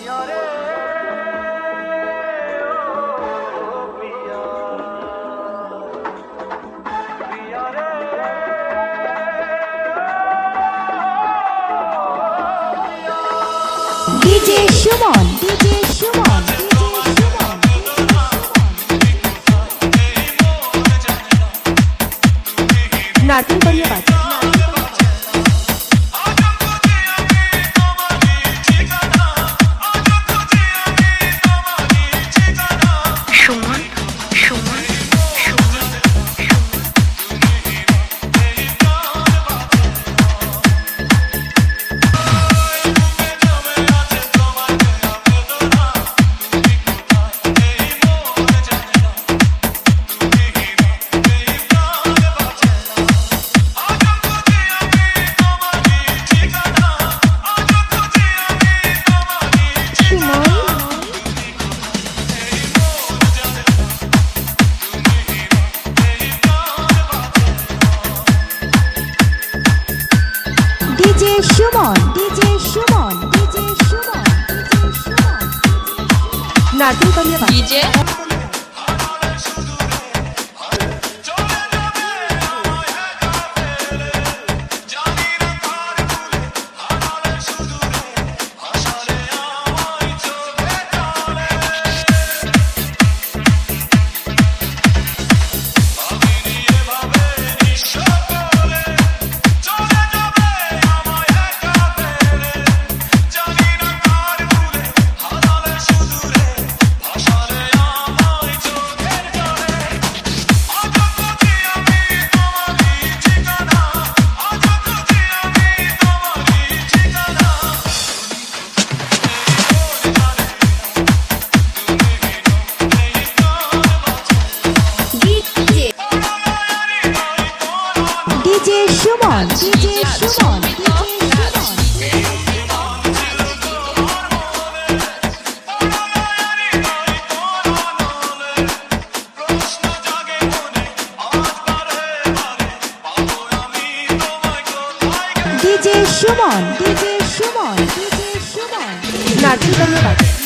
DJ Suman DJ Suman নাটন করিয়া বাজ 이제 রাজ Suman DJ Suman DJ Suman DJ Suman নাট্যদলের